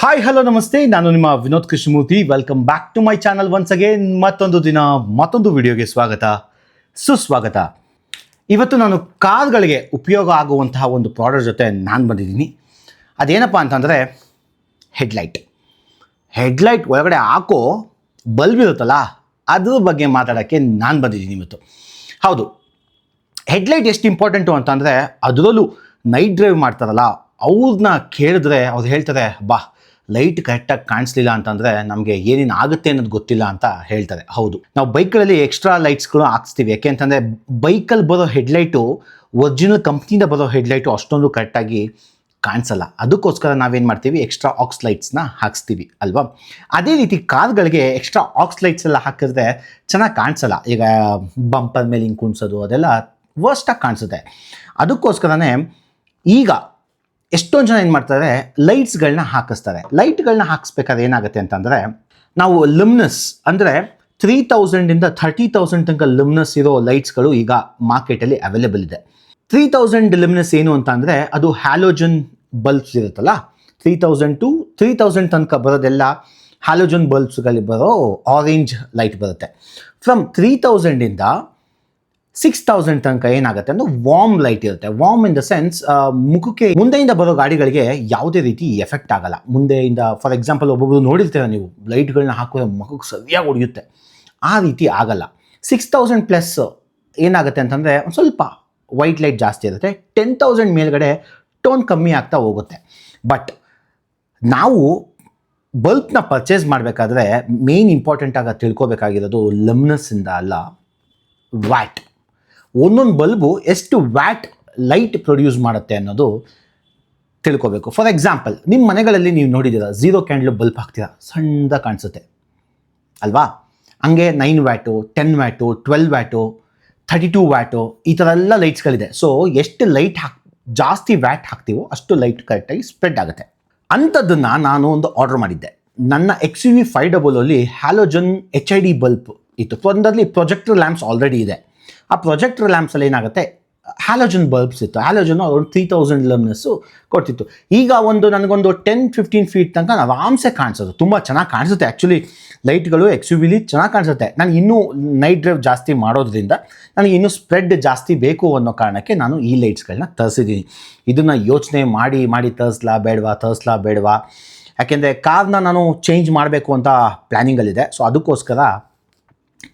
Hi hello ನಮಸ್ತೆ. ನಾನು ನಿಮ್ಮ Vinod Krishnamurthy. Welcome back to my channel once again ಮತ್ತೊಂದು ದಿನ, ಮತ್ತೊಂದು ವಿಡಿಯೋಗೆ ಸ್ವಾಗತ. ಸುಸ್ವಾಗತ. ಇವತ್ತು ನಾನು ಕಾರ್ಗಳಿಗೆ ಉಪಯೋಗ ಆಗುವಂತಹ ಒಂದು ಪ್ರಾಡಕ್ಟ್ ಜೊತೆ ನಾನು ಬಂದಿದ್ದೀನಿ. ಅದೇನಪ್ಪ ಅಂತಂದರೆ ಹೆಡ್ಲೈಟ್ ಹೆಡ್ಲೈಟ್ ಒಳಗಡೆ ಹಾಕೋ ಬಲ್ಬ್ ಇರುತ್ತಲ್ಲ, ಅದ್ರ ಬಗ್ಗೆ ಮಾತಾಡೋಕ್ಕೆ ನಾನು ಬಂದಿದ್ದೀನಿ ಇವತ್ತು. ಹೌದು. ಹೆಡ್ಲೈಟ್ ಎಷ್ಟು ಇಂಪಾರ್ಟೆಂಟು ಅಂತಂದರೆ, ಅದರಲ್ಲೂ ನೈಟ್ ಡ್ರೈವ್ ಮಾಡ್ತಾರಲ್ಲ ಅವ್ರನ್ನ ಕೇಳಿದ್ರೆ, ಅವ್ರು ಹೇಳ್ತಾರೆ, ಬಾ ಲೈಟ್ ಕರೆಕ್ಟಾಗಿ ಕಾಣಿಸ್ಲಿಲ್ಲ ಅಂತಂದರೆ ನಮಗೆ ಏನೇನು ಆಗುತ್ತೆ ಅನ್ನೋದು ಗೊತ್ತಿಲ್ಲ ಅಂತ ಹೇಳ್ತಾರೆ. ಹೌದು. ನಾವು ಬೈಕ್ಗಳಲ್ಲಿ ಎಕ್ಸ್ಟ್ರಾ ಲೈಟ್ಸ್ಗಳು ಹಾಕ್ಸ್ತೀವಿ. ಯಾಕೆ ಅಂತಂದರೆ ಬೈಕಲ್ಲಿ ಬರೋ ಹೆಡ್ಲೈಟು ಒರಿಜಿನಲ್ ಕಂಪ್ನಿಯಿಂದ ಬರೋ ಹೆಡ್ಲೈಟು ಅಷ್ಟೊಂದು ಕರೆಕ್ಟಾಗಿ ಕಾಣಿಸಲ್ಲ. ಅದಕ್ಕೋಸ್ಕರ ನಾವೇನು ಮಾಡ್ತೀವಿ? ಎಕ್ಸ್ಟ್ರಾ ಆಕ್ಸ್ ಲೈಟ್ಸ್ನ ಹಾಕ್ಸ್ತೀವಿ ಅಲ್ವಾ? ಅದೇ ರೀತಿ ಕಾರ್ಗಳಿಗೆ ಎಕ್ಸ್ಟ್ರಾ ಆಕ್ಸ್ ಲೈಟ್ಸ್ ಎಲ್ಲ ಹಾಕಿದ್ರೆ ಚೆನ್ನಾಗಿ ಕಾಣಿಸಲ್ಲ. ಈಗ ಬಂಪರ್ ಮೇಲೆ ಹಿಂಗೆ ಕುಣಿಸೋದು ಅದೆಲ್ಲ ವರ್ಸ್ಟಾಗಿ ಕಾಣಿಸುತ್ತೆ. ಅದಕ್ಕೋಸ್ಕರನೇ ಈಗ ಎಷ್ಟೊಂದು ಜನ ಏನು ಮಾಡ್ತಾರೆ? ಲೈಟ್ಸ್ಗಳನ್ನ ಹಾಕಿಸ್ತಾರೆ. ಲೈಟ್ಗಳನ್ನ ಹಾಕಿಸ್ಬೇಕಾದ್ರೆ ಏನಾಗುತ್ತೆ ಅಂತಂದರೆ, ನಾವು ಲಿಮ್ನಸ್ ಅಂದರೆ ತ್ರೀ ತೌಸಂಡಿಂದ ಥರ್ಟಿ ತೌಸಂಡ್ ತನಕ ಲಿಮ್ನಸ್ ಇರೋ ಲೈಟ್ಸ್ಗಳು ಈಗ ಮಾರ್ಕೆಟಲ್ಲಿ ಅವೈಲೇಬಲ್ ಇದೆ. ತ್ರೀ ತೌಸಂಡ್ ಲಿಮ್ನಸ್ ಏನು ಅಂತ ಅಂದರೆ, ಅದು ಹ್ಯಾಲೋಜನ್ ಬಲ್ಬ್ಸ್ ಇರುತ್ತಲ್ಲ? Three thousand to three thousand ತನಕ ಬರೋದೆಲ್ಲ ಹ್ಯಾಲೋಜನ್ ಬಲ್ಬ್ಸ್ಗಳಿಗೆ ಬರೋ ಆರೆಂಜ್ ಲೈಟ್ ಬರುತ್ತೆ. ಫ್ರಮ್ ತ್ರೀ ತೌಸಂಡಿಂದ ಸಿಕ್ಸ್ ತೌಸಂಡ್ ತನಕ ಏನಾಗುತ್ತೆ ಅಂದ್ರೆ ವಾಮ್ ಲೈಟ್ ಇರುತ್ತೆ. ವಾಮ್ ಇನ್ ದ ಸೆನ್ಸ್ ಮುಖಕ್ಕೆ ಮುಂದೆಯಿಂದ ಬರೋ ಗಾಡಿಗಳಿಗೆ ಯಾವುದೇ ರೀತಿ ಎಫೆಕ್ಟ್ ಆಗಲ್ಲ. ಮುಂದೆಯಿಂದ ಫಾರ್ ಎಕ್ಸಾಂಪಲ್ ಒಬ್ಬೊಬ್ರು ನೋಡಿರ್ತೀರ ನೀವು ಲೈಟ್ಗಳನ್ನ ಹಾಕಿದ್ರೆ ಮುಖಕ್ಕೆ ಸರಿಯಾಗಿ ಹೊಡೆಯುತ್ತೆ ಆ ರೀತಿ ಆಗಲ್ಲ. ಸಿಕ್ಸ್ ತೌಸಂಡ್ ಪ್ಲಸ್ ಏನಾಗುತ್ತೆ ಅಂತಂದರೆ, ಒಂದು ಸ್ವಲ್ಪ ವೈಟ್ ಲೈಟ್ ಜಾಸ್ತಿ ಇರುತ್ತೆ. ಟೆನ್ ತೌಸಂಡ್ ಮೇಲ್ಗಡೆ ಟೋನ್ ಕಮ್ಮಿ ಆಗ್ತಾ ಹೋಗುತ್ತೆ. ಬಟ್ ನಾವು ಬಲ್ಬ್ನ ಪರ್ಚೇಸ್ ಮಾಡಬೇಕಾದ್ರೆ ಮೇನ್ ಇಂಪಾರ್ಟೆಂಟ್ ಆಗಿ ತಿಳ್ಕೊಬೇಕಾಗಿರೋದು ಲಮ್ನಸ್ಸಿಂದ ಅಲ್ಲ ವ್ಯಾಟ್ ಒಂದೊಂದು ಬಲ್ಬು ಎಷ್ಟು ವ್ಯಾಟ್ ಲೈಟ್ ಪ್ರೊಡ್ಯೂಸ್ ಮಾಡುತ್ತೆ ಅನ್ನೋದು ತಿಳ್ಕೋಬೇಕು. ಫಾರ್ ಎಕ್ಸಾಂಪಲ್ ನಿಮ್ಮ ಮನೆಗಳಲ್ಲಿ ನೀವು ನೋಡಿದ್ದೀರ ಝೀರೋ ಕ್ಯಾಂಡ್ಲ್ ಬಲ್ಬ್ ಹಾಕ್ತೀರಾ ಸಣ್ಣದ ಕಾಣಿಸುತ್ತೆ. ಅಲ್ವಾ? ಹಂಗೆ nine watt ten watt twelve watt thirty two watt, ಈ ಥರ ಎಲ್ಲ ಲೈಟ್ಸ್ಗಳಿದೆ. ಸೊ ಎಷ್ಟು ಲೈಟ್ ಹಾಕ್, ಜಾಸ್ತಿ ವ್ಯಾಟ್ ಹಾಕ್ತೀವೋ ಅಷ್ಟು ಲೈಟ್ ಕರೆಕ್ಟಾಗಿ ಸ್ಪ್ರೆಡ್ ಆಗುತ್ತೆ. ಅಂಥದ್ದನ್ನು ನಾನು ಒಂದು ಆರ್ಡರ್ ಮಾಡಿದ್ದೆ. ನನ್ನ X U V five ಡಬಲಲ್ಲಿ halogen H I D bulb ಇತ್ತು. ಒಂದರಲ್ಲಿ ಪ್ರೊಜೆಕ್ಟರ್ ಲ್ಯಾಂಪ್ಸ್ ಆಲ್ರೆಡಿ ಇದೆ. ಆ ಪ್ರೊಜೆಕ್ಟರ್ ಲ್ಯಾಂಪ್ಸಲ್ಲಿ ಏನಾಗುತ್ತೆ? ಹ್ಯಾಲೋಜನ್ ಬಲ್ಬ್ಸ್ ಇತ್ತು. ಹ್ಯಾಲೋಜನ್ ಅವರು ತ್ರೀ ತೌಸಂಡ್ ಲಮ್ನೆಸ್ಸು ಕೊಡ್ತಿತ್ತು ಈಗ ಒಂದು ನನಗೊಂದು ಟೆನ್ ಫಿಫ್ಟೀನ್ ಫೀಟ್ ತನಕ ನಾವು ಆರಾಮ್ಸೆ ಕಾಣಿಸೋದು. ತುಂಬ ಚೆನ್ನಾಗಿ ಕಾಣಿಸುತ್ತೆ. ಆ್ಯಕ್ಚುಲಿ ಲೈಟ್ಗಳು ಎಕ್ಸ್ ವಿಲಿ ಚೆನ್ನಾಗಿ ಕಾಣಿಸುತ್ತೆ. ನಾನು ಇನ್ನೂ ನೈಟ್ ಡ್ರೈವ್ ಜಾಸ್ತಿ ಮಾಡೋದ್ರಿಂದ ನನಗೆ ಇನ್ನೂ ಸ್ಪ್ರೆಡ್ ಜಾಸ್ತಿ ಬೇಕು ಅನ್ನೋ ಕಾರಣಕ್ಕೆ ನಾನು ಈ ಲೈಟ್ಸ್ಗಳನ್ನ ತರಿಸಿದ್ದೀನಿ. ಇದನ್ನು ಯೋಚನೆ ಮಾಡಿ ಮಾಡಿ ತರಿಸ್ಲಾ ಬೇಡವಾ ತರಿಸ್ಲಾ ಬೇಡವಾ? ಯಾಕೆಂದರೆ ಕಾರ್ನ ನಾನು ಚೇಂಜ್ ಮಾಡಬೇಕು ಅಂತ ಪ್ಲ್ಯಾನಿಂಗಲ್ಲಿದೆ ಸೊ ಅದಕ್ಕೋಸ್ಕರ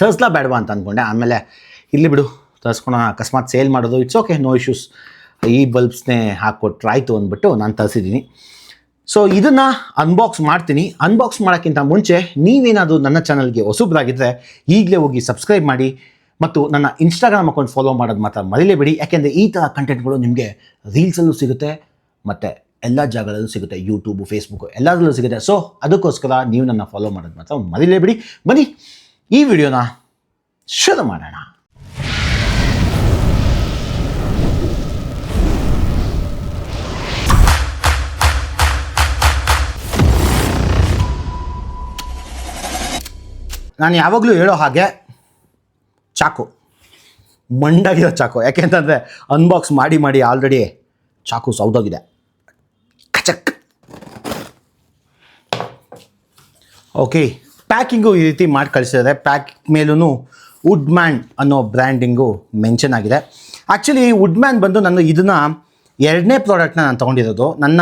ತರಿಸ್ಲಾ ಬೇಡವಾ ಅಂತ ಅಂದ್ಕೊಂಡೆ ಆಮೇಲೆ ಇಲ್ಲಿ ಬಿಡು. ತರಿಸ್ಕೊಳ ಅಕಸ್ಮಾತ್ ಸೇಲ್ ಮಾಡೋದು ಇಟ್ಸ್ ಓಕೆ ನೋ ಇಶ್ಯೂಸ್ ಈ ಬಲ್ಬ್ಸ್ನೇ ಹಾಕ್ಕೊಟ್ರೆ ಆಯಿತು ಅಂದ್ಬಿಟ್ಟು ನಾನು ತರಿಸಿದ್ದೀನಿ. ಸೊ ಇದನ್ನು ಅನ್ಬಾಕ್ಸ್ ಮಾಡ್ತೀನಿ. ಅನ್ಬಾಕ್ಸ್ ಮಾಡೋಕ್ಕಿಂತ ಮುಂಚೆ ನೀವೇನಾದರೂ ನನ್ನ ಚಾನಲ್ಗೆ ಹೊಸಬ್ರಾಗಿದ್ದರೆ ಈಗಲೇ ಹೋಗಿ ಸಬ್ಸ್ಕ್ರೈಬ್ ಮಾಡಿ ಮತ್ತು ನನ್ನ ಇನ್ಸ್ಟಾಗ್ರಾಮ್ ಅಕೌಂಟ್ ಫಾಲೋ ಮಾಡೋದು ಮಾತ್ರ ಮರಿಲೇಬೇಡಿ. ಯಾಕೆಂದರೆ ಈ ಥರ ಕಂಟೆಂಟ್ಗಳು ನಿಮಗೆ ರೀಲ್ಸಲ್ಲೂ ಸಿಗುತ್ತೆ ಮತ್ತು ಎಲ್ಲ ಜಾಗಗಳಲ್ಲೂ ಸಿಗುತ್ತೆ. ಯೂಟ್ಯೂಬು ಫೇಸ್ಬುಕ್ಕು ಎಲ್ಲದರಲ್ಲೂ ಸಿಗುತ್ತೆ. ಸೊ ಅದಕ್ಕೋಸ್ಕರ ನೀವು ನನ್ನ ಫಾಲೋ ಮಾಡೋದು ಮಾತ್ರ ಮರಿಲೇಬೇಡಿ. ಬನ್ನಿ, ಈ ವಿಡಿಯೋನ ಶುರು ಮಾಡೋಣ. ನಾನು ಯಾವಾಗಲೂ ಹೇಳೋ ಹಾಗೆ ಚಾಕು. ಮಂಡಾಗಿರೋ ಚಾಕು. ಯಾಕೆಂತಂದರೆ ಅನ್ಬಾಕ್ಸ್ ಮಾಡಿ ಮಾಡಿ ಆಲ್ರೆಡಿ ಚಾಕು ಸೌದೋಗಿದೆ. ಕಚಕ್. ಓಕೆ ಪ್ಯಾಕಿಂಗು ಈ ರೀತಿ ಮಾಡಿ ಕಳಿಸಿದ್ದಾರೆ. ಪ್ಯಾಕ್ ಮೇಲೂ ವುಡ್ ಮ್ಯಾನ್ ಅನ್ನೋ ಬ್ರ್ಯಾಂಡಿಂಗು ಮೆನ್ಷನ್ ಆಗಿದೆ. ಆ್ಯಕ್ಚುಲಿ ವುಡ್ ಮ್ಯಾನ್ ಬಂದು ನಾನು ಇದನ್ನು ಎರಡನೇ ಪ್ರಾಡಕ್ಟ್ನ ನಾನು ತೊಗೊಂಡಿರೋದು. ನನ್ನ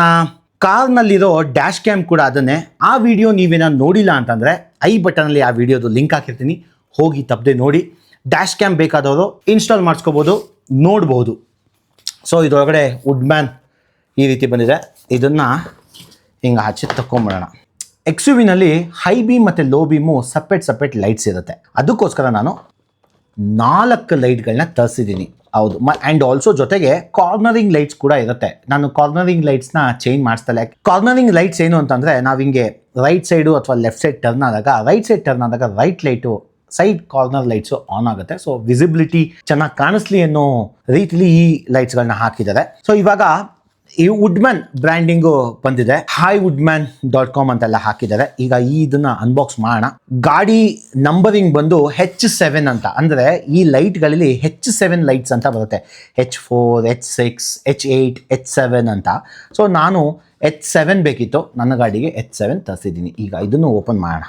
ಕಾರ್ನಲ್ಲಿರೋ ಡ್ಯಾಶ್ ಕ್ಯಾಮ್ ಕೂಡ ಅದನ್ನೇ, ಆ ವಿಡಿಯೋ ನೀವೇನ ನೋಡಿಲ್ಲ ಅಂತಂದರೆ, ಐ ಬಟನಲ್ಲಿ ಆ ವಿಡಿಯೋದು ಲಿಂಕ್ ಹಾಕಿರ್ತೀನಿ. ಹೋಗಿ ತಪ್ಪದೆ ನೋಡಿ. ಡ್ಯಾಶ್ ಕ್ಯಾಮ್ ಬೇಕಾದವರು ಇನ್ಸ್ಟಾಲ್ ಮಾಡಿಸ್ಕೋಬೋದು, ನೋಡ್ಬೋದು. ಸೊ ಇದರೊಳಗಡೆ ವುಡ್ ಮ್ಯಾನ್ ಈ ರೀತಿ ಬಂದಿದೆ. ಇದನ್ನು ಹಿಂಗೆ ಹಚ್ಚಿ ತಗೊಂಬಿಡೋಣ ಎಕ್ಸ್ ಯು ವಿನಲ್ಲಿ ಹೈ ಬೀಮ್ ಮತ್ತು low beam separate separate lights ಇರುತ್ತೆ. ಅದಕ್ಕೋಸ್ಕರ ನಾನು ನಾಲ್ಕು ಲೈಟ್ಗಳನ್ನ ತರಿಸಿದ್ದೀನಿ. ಹೌದು. ಆ್ಯಂಡ್ ಆಲ್ಸೋ ಜೊತೆಗೆ ಕಾರ್ನರಿಂಗ್ ಲೈಟ್ಸ್ ಕೂಡ ಇರುತ್ತೆ. ನಾನು ಕಾರ್ನರಿಂಗ್ ಲೈಟ್ಸ್ನ ಚೇಂಜ್ ಮಾಡಿಸ್ತಲ್ಲ ಕಾರ್ನರಿಂಗ್ ಲೈಟ್ಸ್ ಏನು ಅಂತಂದರೆ ನಾವು ಹಿಂಗೆ ರೈಟ್ ಸೈಡು ಅಥವಾ ಲೆಫ್ಟ್ ಸೈಡ್ ಟರ್ನ್ ಆದಾಗ ರೈಟ್ ಸೈಡ್ ಟರ್ನ್ ಆದಾಗ right light side corner lights on ಆಗುತ್ತೆ. ಸೊ ವಿಸಿಬಿಲಿಟಿ ಚೆನ್ನಾಗಿ ಕಾಣಿಸ್ಲಿ ಅನ್ನೋ ರೀತಿಲಿ ಈ ಲೈಟ್ಸ್ಗಳನ್ನ ಹಾಕಿದ್ದಾರೆ. ಸೊ ಇವಾಗ ಈ ವುಡ್ಮ್ಯಾನ್ ಬ್ರ್ಯಾಂಡಿಂಗು ಬಂದಿದೆ. ಹಾಯ್ ವುಡ್ಮ್ಯಾನ್ ಡಾಟ್ ಕಾಮ್ ಅಂತೆಲ್ಲ ಹಾಕಿದ್ದಾರೆ. ಈಗ ಈ ಇದನ್ನ ಅನ್ಬಾಕ್ಸ್ ಮಾಡೋಣ. ಗಾಡಿ ನಂಬರಿಂಗ್ ಬಂದು ಹೆಚ್ ಸೆವೆನ್ ಅಂತ. ಅಂದರೆ ಈ ಲೈಟ್ಗಳಲ್ಲಿ ಹೆಚ್ ಸೆವೆನ್ ಲೈಟ್ಸ್ ಅಂತ ಬರುತ್ತೆ. H four H six H eight H seven ಅಂತ. ಸೊ ನಾನು ಎಚ್ ಸೆವೆನ್ ಬೇಕಿತ್ತು. ನನ್ನ ಗಾಡಿಗೆ ಎಚ್ ಸೆವೆನ್ ತರಿಸಿದ್ದೀನಿ. ಈಗ ಇದನ್ನು ಓಪನ್ ಮಾಡೋಣ.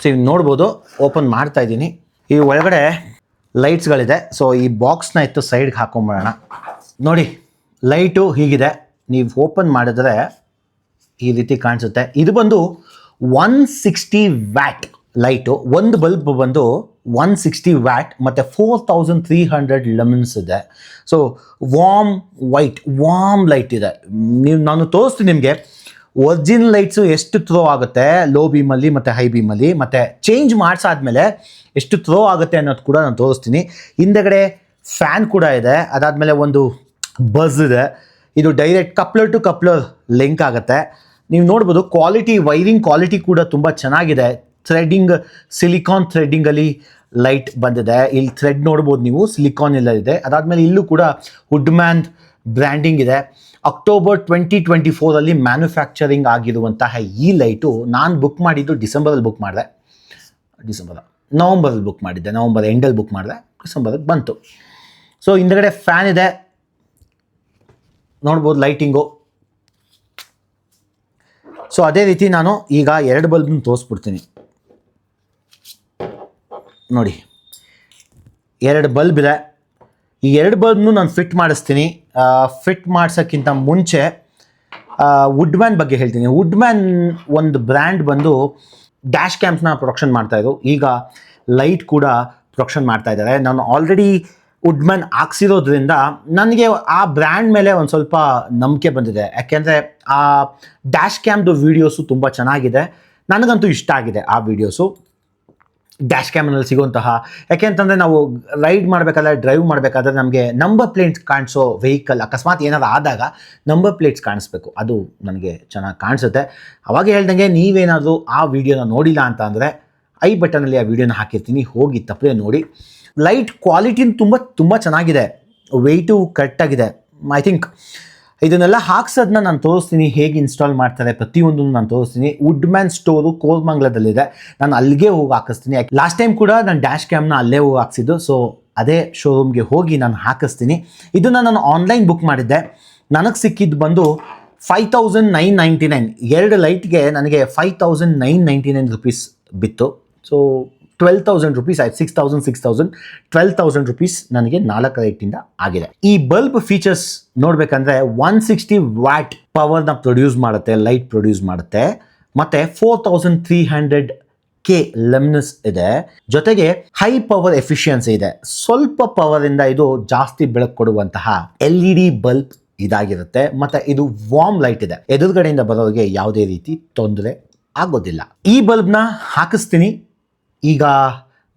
ಸೊ ಇವ್ ನೋಡ್ಬೋದು. ಓಪನ್ ಮಾಡ್ತಾ ಇದ್ದೀನಿ. ಈ ಒಳಗಡೆ ಲೈಟ್ಸ್ಗಳಿದೆ ಸೊ ಈ ಬಾಕ್ಸ್ನ ಎತ್ತು ಸೈಡ್ಗೆ ಹಾಕೊಂಬಿಡೋಣ ನೋಡಿ. ಲೈಟು ಹೀಗಿದೆ. ನೀವು ಓಪನ್ ಮಾಡಿದ್ರೆ ಈ ರೀತಿ ಕಾಣಿಸುತ್ತೆ. ಇದು ಬಂದು ಒನ್ ಸಿಕ್ಸ್ಟಿ ವ್ಯಾಟ್ ಲೈಟು. ಒಂದು ಬಲ್ಬ್ ಬಂದು ಒನ್ ಸಿಕ್ಸ್ಟಿ ವ್ಯಾಟ್ ಮತ್ತು four thousand three hundred lumens ಇದೆ. So warm white warm light ಇದೆ. ನೀವು, ನಾನು ತೋರಿಸ್ತೀನಿ ನಿಮಗೆ. ಒರ್ಜಿನ್ ಲೈಟ್ಸು ಎಷ್ಟು ಥ್ರೋ ಆಗುತ್ತೆ? ಲೋ ಬೀಮಲ್ಲಿ ಮತ್ತು ಹೈ ಬೀಮಲ್ಲಿ ಮತ್ತು ಚೇಂಜ್ ಮಾಡಿಸಾದ್ಮೇಲೆ ಎಷ್ಟು ಥ್ರೋ ಆಗುತ್ತೆ ಅನ್ನೋದು ಕೂಡ ನಾನು ತೋರಿಸ್ತೀನಿ. ಹಿಂದೆಗಡೆ ಫ್ಯಾನ್ ಕೂಡ ಇದೆ. ಅದಾದಮೇಲೆ ಒಂದು ಬಸ್ ಇದೆ. ಇದು direct coupler to coupler link ಆಗುತ್ತೆ. ನೀವು ನೋಡ್ಬೋದು ಕ್ವಾಲಿಟಿ ವೈರಿಂಗ್ ಕ್ವಾಲಿಟಿ ಕೂಡ ತುಂಬ ಚೆನ್ನಾಗಿದೆ. ಥ್ರೆಡ್ಡಿಂಗ್ ಸಿಲಿಕಾನ್ ಥ್ರೆಡ್ಡಿಂಗಲ್ಲಿ ಲೈಟ್ ಬಂದಿದೆ. ಇಲ್ಲಿ ಥ್ರೆಡ್ ನೋಡ್ಬೋದು ನೀವು ಸಿಲಿಕಾನ್ ಎಲ್ಲ ಇದೆ. ಅದಾದಮೇಲೆ ಇಲ್ಲೂ ಕೂಡ ವುಡ್ ಮ್ಯಾನ್ ಬ್ರ್ಯಾಂಡಿಂಗ್ ಇದೆ. ಅಕ್ಟೋಬರ್ ಟ್ವೆಂಟಿ ಟ್ವೆಂಟಿ ಫೋರಲ್ಲಿ ಮ್ಯಾನುಫ್ಯಾಕ್ಚರಿಂಗ್ ಆಗಿರುವಂತಹ ಈ ಲೈಟು ನಾನು ಬುಕ್ ಮಾಡಿದ್ದು ಡಿಸೆಂಬರಲ್ಲಿ ಬುಕ್ ಮಾಡಿದೆ. ಡಿಸೆಂಬರ್ ನವಂಬರಲ್ಲಿ ಬುಕ್ ಮಾಡಿದ್ದೆ. ನವಂಬರ್ ಎಂಡಲ್ಲಿ ಬುಕ್ ಮಾಡಿದೆ. ಡಿಸೆಂಬರ್ಗೆ ಬಂತು. ಸೊ ಹಿಂದಗಡೆ ಫ್ಯಾನ್ ಇದೆ. ನೋಡ್ಬೋದು ಲೈಟಿಂಗು. ಸೊ ಅದೇ ರೀತಿ ನಾನು ಈಗ ಎರಡು ಬಲ್ಬ್ನ ತೋರಿಸ್ಬಿಡ್ತೀನಿ. ನೋಡಿ. ಎರಡು ಬಲ್ಬ್ ಇದೆ. ಈ ಎರಡು ಬಲ್ಬ್ನು ನಾನು ಫಿಟ್ ಮಾಡಿಸ್ತೀನಿ. ಫಿಟ್ ಮಾಡ್ಸೋಕ್ಕಿಂತ ಮುಂಚೆ ವುಡ್ ಮ್ಯಾನ್ ಬಗ್ಗೆ ಹೇಳ್ತೀನಿ. ವುಡ್ ಮ್ಯಾನ್ ಒಂದು ಬ್ರ್ಯಾಂಡ್ ಬಂದು ಡ್ಯಾಶ್ ಕ್ಯಾಂಪ್ಸ್ನ ಪ್ರೊಡಕ್ಷನ್ ಮಾಡ್ತಾಯಿದ್ರು ಈಗ ಲೈಟ್ ಕೂಡ ಪ್ರೊಡಕ್ಷನ್ ಮಾಡ್ತಾಯಿದ್ದಾರೆ ನಾನು ಆಲ್ರೆಡಿ ವುಡ್ಮ್ಯಾನ್ ಹಾಕ್ಸಿರೋದ್ರಿಂದ ನನಗೆ ಆ ಬ್ರ್ಯಾಂಡ್ ಮೇಲೆ ಒಂದು ಸ್ವಲ್ಪ ನಂಬಿಕೆ ಬಂದಿದೆ. ಯಾಕೆಂದರೆ ಆ ಡ್ಯಾಶ್ ಕ್ಯಾಮ್ದು ವೀಡಿಯೋಸು ತುಂಬ ಚೆನ್ನಾಗಿದೆ. ನನಗಂತೂ ಇಷ್ಟ ಆಗಿದೆ ಆ ವೀಡಿಯೋಸು ಡ್ಯಾಶ್ ಕ್ಯಾಮ್ನಲ್ಲಿ ಸಿಗುವಂತಹ, ಯಾಕೆಂತಂದರೆ ನಾವು ರೈಡ್ ಮಾಡಬೇಕಾದ್ರೆ ಡ್ರೈವ್ ಮಾಡಬೇಕಾದ್ರೆ ನಮಗೆ ನಂಬರ್ ಪ್ಲೇಟ್ಸ್ ಕಾಣಿಸೋ ವೆಹಿಕಲ್ ಅಕಸ್ಮಾತ್ ಏನಾದ್ರು ಆದಾಗ ನಂಬರ್ ಪ್ಲೇಟ್ಸ್ ಕಾಣಿಸ್ಬೇಕು. ಅದು ನನಗೆ ಚೆನ್ನಾಗಿ ಕಾಣಿಸುತ್ತೆ. ಅವಾಗ ಹೇಳ್ದಂಗೆ ನೀವೇನಾದರೂ ಆ ವಿಡಿಯೋನ ನೋಡಿಲ್ಲ ಅಂತ ಅಂದರೆ ಐ ಬಟನಲ್ಲಿ ಆ ವಿಡಿಯೋನ ಹಾಕಿರ್ತೀನಿ. ಹೋಗಿ ತಪ್ಪದೆ ನೋಡಿ. ಲೈಟ್ ಕ್ವಾಲಿಟಿನ ತುಂಬ ತುಂಬ ಚೆನ್ನಾಗಿದೆ. ವೆಯ್ಟು ಕರೆಕ್ಟಾಗಿದೆ ಐ ಥಿಂಕ್ ಇದನ್ನೆಲ್ಲ ಹಾಕ್ಸೋದನ್ನ ನಾನು ತೋರಿಸ್ತೀನಿ, ಹೇಗೆ ಇನ್ಸ್ಟಾಲ್ ಮಾಡ್ತಾರೆ ಪ್ರತಿಯೊಂದು ನಾನು ತೋರಿಸ್ತೀನಿ. ವುಡ್ ಮ್ಯಾನ್ ಸ್ಟೋರು ಕೋರ್ಮಂಗ್ಲದಲ್ಲಿದೆ ನಾನು ಅಲ್ಲಿಗೆ ಹೋಗಿ ಹಾಕಿಸ್ತೀನಿ. ಲಾಸ್ಟ್ ಟೈಮ್ ಕೂಡ ನಾನು ಡ್ಯಾಶ್ ಕ್ಯಾಮ್ನ ಅಲ್ಲೇ ಹೋಗಿ ಹಾಕ್ಸಿದ್ದು. ಸೊ ಅದೇ ಶೋರೂಮ್ಗೆ ಹೋಗಿ ನಾನು ಹಾಕಿಸ್ತೀನಿ. ಇದನ್ನು ನಾನು ಆನ್ಲೈನ್ ಬುಕ್ ಮಾಡಿದ್ದೆ. ನನಗೆ ಸಿಕ್ಕಿದ್ದು ಬಂದು five thousand nine ninety nine ಎರಡು ಲೈಟ್ಗೆ ನನಗೆ five thousand nine ninety nine rupees ಬಿತ್ತು. ಸೊ ಟ್ವೆಲ್ ತೌಸಂಡ್ ರುಪೀಸ್ ಆಯ್ತು. Six thousand six thousand twelve thousand rupees ನನಗೆ ನಾಲ್ಕು ರೇಟಿಂದ ಆಗಿದೆ. ಈ ಬಲ್ಬ್ ಫೀಚರ್ಸ್ ನೋಡ್ಬೇಕಂದ್ರೆ ಒನ್ ಸಿಕ್ಸ್ಟಿ ವ್ಯಾಟ್ ಪವರ್ನ ಪ್ರೊಡ್ಯೂಸ್ ಮಾಡುತ್ತೆ ಲೈಟ್ ಪ್ರೊಡ್ಯೂಸ್ ಮಾಡುತ್ತೆ. ಮತ್ತೆ four thousand three hundred K lumens ಇದೆ. ಜೊತೆಗೆ ಹೈ ಪವರ್ ಎಫಿಷಿಯನ್ಸಿ ಇದೆ. ಸ್ವಲ್ಪ ಪವರ್ ಇಂದ ಇದು ಜಾಸ್ತಿ ಬೆಳಕು ಕೊಡುವಂತಹ ಎಲ್ ಇ ಡಿ ಬಲ್ಬ್ ಇದಾಗಿರುತ್ತೆ. ಮತ್ತೆ ಇದು ವಾರ್ಮ್ ಲೈಟ್ ಇದೆ. ಎದುರುಗಡೆಯಿಂದ ಬರೋರಿಗೆ ಯಾವುದೇ ರೀತಿ ತೊಂದರೆ ಆಗೋದಿಲ್ಲ. ಈ ಬಲ್ಬ್ನ ಹಾಕಿಸ್ತೀನಿ. ಈಗ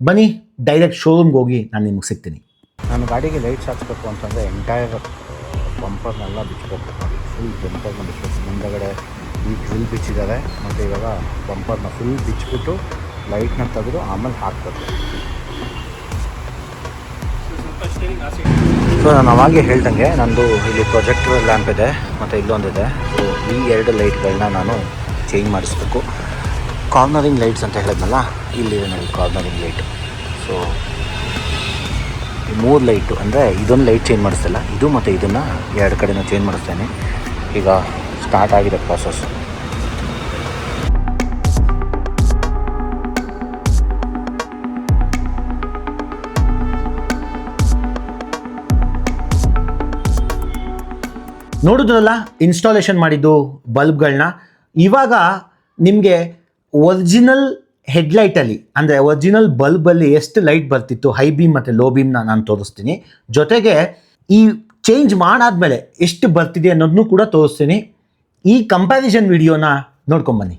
ಬನ್ನಿ ಡೈರೆಕ್ಟ್ ಶೋರೂಮ್ಗೆ ಹೋಗಿ ನಾನು ನಿಮ್ಗೆ ಸಿಗ್ತೀನಿ. ನಾನು ಗಾಡಿಗೆ ಲೈಟ್ಸ್ ಹಾಕ್ಸ್ಬೇಕು ಅಂತಂದರೆ ಎಂಟೈರ್ ಪಂಪರ್ನೆಲ್ಲ ಬಿಚ್ಚಬೇಕು ನೋಡಿ ಫುಲ್ ಬಂಪರ್ನ ಬಿಚ್ಚಬೇಕು ಮುಂದಗಡೆ ಈ ಡ್ರಿಲ್ ಬಿಚ್ಚಿದ್ದಾರೆ ಮತ್ತು ಇವಾಗ ಪಂಪರ್ನ ಫುಲ್ ಬಿಚ್ಚಿಬಿಟ್ಟು ಲೈಟ್ನ ತೆಗೆದು ಆಮೇಲೆ ಹಾಕಬೇಕು. ಸೊ ನಾನು ಅವಾಗೆ ಹೇಳ್ದಂಗೆ ನಂದು ಇಲ್ಲಿ ಪ್ರೊಜೆಕ್ಟರ್ ಲ್ಯಾಂಪ್ ಇದೆ, ಮತ್ತು ಇಲ್ಲೊಂದಿದೆ. ಸೊ ಈ ಎರಡು ಲೈಟ್ಗಳನ್ನ ನಾನು ಚೇಂಜ್ ಮಾಡಿಸ್ಬೇಕು. ಕಾರ್ನರಿಂಗ್ ಲೈಟ್ಸ್ ಅಂತ ಹೇಳಿದ್ನಲ್ಲ ಇಲ್ಲಿದೆ ನೋಡಿ ಕಾರ್ನರಿಂಗ್ ಲೈಟು ಸೊ ಮೂರು ಲೈಟು ಅಂದರೆ ಇದೊಂದು ಲೈಟ್ ಚೇಂಜ್ ಮಾಡಿಸ್ತಿಲ್ಲ. ಇದು ಮತ್ತು ಇದನ್ನು ಎರಡು ಕಡೆನೂ ಚೇಂಜ್ ಮಾಡಿಸ್ತೇನೆ. ಈಗ ಸ್ಟಾರ್ಟ್ ಆಗಿದೆ ಪ್ರಾಸೆಸ್ ನೋಡಿದ್ರಲ್ಲ ಇನ್ಸ್ಟಾಲೇಷನ್ ಮಾಡಿದ್ದು ಬಲ್ಬ್ಗಳನ್ನ ಇವಾಗ ನಿಮಗೆ ಒರಿಜಿನಲ್ ಹೆಡ್ಲೈಟಲ್ಲಿ ಅಂದರೆ ಒರಿಜಿನಲ್ ಬಲ್ಬಲ್ಲಿ ಎಷ್ಟು ಲೈಟ್ ಬರ್ತಿತ್ತು ಹೈ ಬೀಮ್ ಮತ್ತು ಲೋ ಬೀಮ್ನ ನಾನು ತೋರಿಸ್ತೀನಿ. ಜೊತೆಗೆ ಈ ಚೇಂಜ್ ಮಾಡಾದ್ಮೇಲೆ ಎಷ್ಟು ಬರ್ತಿದೆ ಅನ್ನೋದನ್ನು ಕೂಡ ತೋರಿಸ್ತೀನಿ. ಈ ಕಂಪ್ಯಾರಿಸನ್ ವಿಡಿಯೋನ ನೋಡ್ಕೊಂಬನ್ನಿ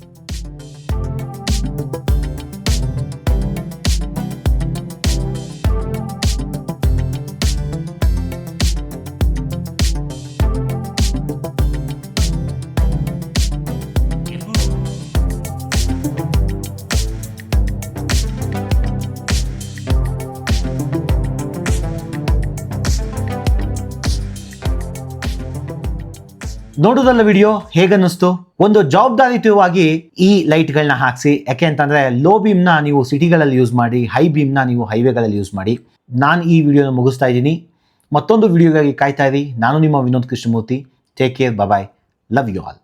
ನೋಡೋದಲ್ಲ ವಿಡಿಯೋ? ಹೇಗನ್ನಿಸ್ತು? ಒಂದು ಜವಾಬ್ದಾರಿತವಾಗಿ ಈ ಲೈಟ್ಗಳನ್ನ ಹಾಕಿಸಿ. ಯಾಕೆ ಅಂತಂದ್ರೆ, ಲೋ ಬೀಮ್ನ ನೀವು ಸಿಟಿಗಳಲ್ಲಿ ಯೂಸ್ ಮಾಡಿ, ಹೈ ಬೀಮ್ನ ನೀವು ಹೈವೇಗಳಲ್ಲಿ ಯೂಸ್ ಮಾಡಿ. ನಾನು ಈ ವಿಡಿಯೋನ ಮುಗಿಸ್ತಾ ಇದ್ದೀನಿ. ಮತ್ತೊಂದು ವಿಡಿಯೋಗಾಗಿ ಕಾಯ್ತಾ ಇರಿ. ನಾನು ನಿಮ್ಮ Vinod Krishnamurthy. Take care bye love you all